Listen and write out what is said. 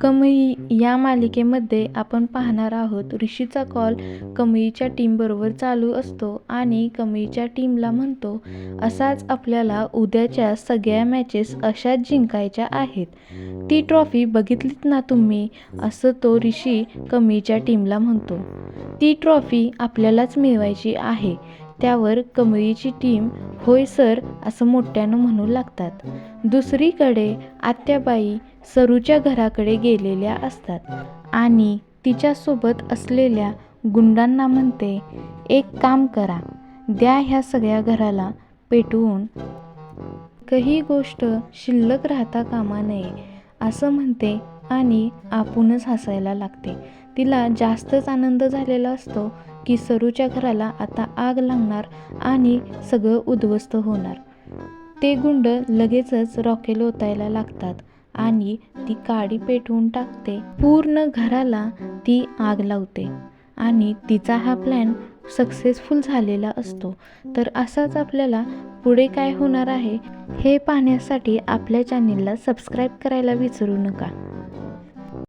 कमई या मालिकेमध्ये आपण पाहणार आहोत ऋषीचा कॉल कमईच्या टीमबरोबर चालू असतो आणि कमईच्या टीमला म्हणतो असाच आपल्याला उद्याच्या सगळ्या मॅचेस अशाच जिंकायच्या आहेत. ती ट्रॉफी बघितलीत ना तुम्ही? असं तो ऋषी कमईच्या टीमला म्हणतो. ती ट्रॉफी आपल्यालाच मिळवायची आहे. त्यावर कमळीची टीम होय सर असं मोठ्यानं म्हणू लागतात. दुसरीकडे आत्याबाई सरूच्या घराकडे गेलेल्या असतात आणि तिच्यासोबत असलेल्या गुंडांना म्हणते एक काम करा द्या ह्या सगळ्या घराला पेटवून. काही गोष्ट शिल्लक राहता कामा नये असं म्हणते आणि आपणच हसायला लागते. तिला जास्तच आनंद झालेला असतो की सरूच्या घराला आता आग लागणार आणि सगळं उद्ध्वस्त होणार. ते गुंड लगेचच रॉकेल ओतायला लागतात आणि ती काडी पेटवून टाकते. पूर्ण घराला ती आग लावते आणि तिचा हा प्लॅन सक्सेसफुल झालेला असतो. तर असाच आपल्याला पुढे काय होणार आहे हे पाहण्यासाठी आपल्या चॅनेलला सबस्क्राईब करायला विसरू नका.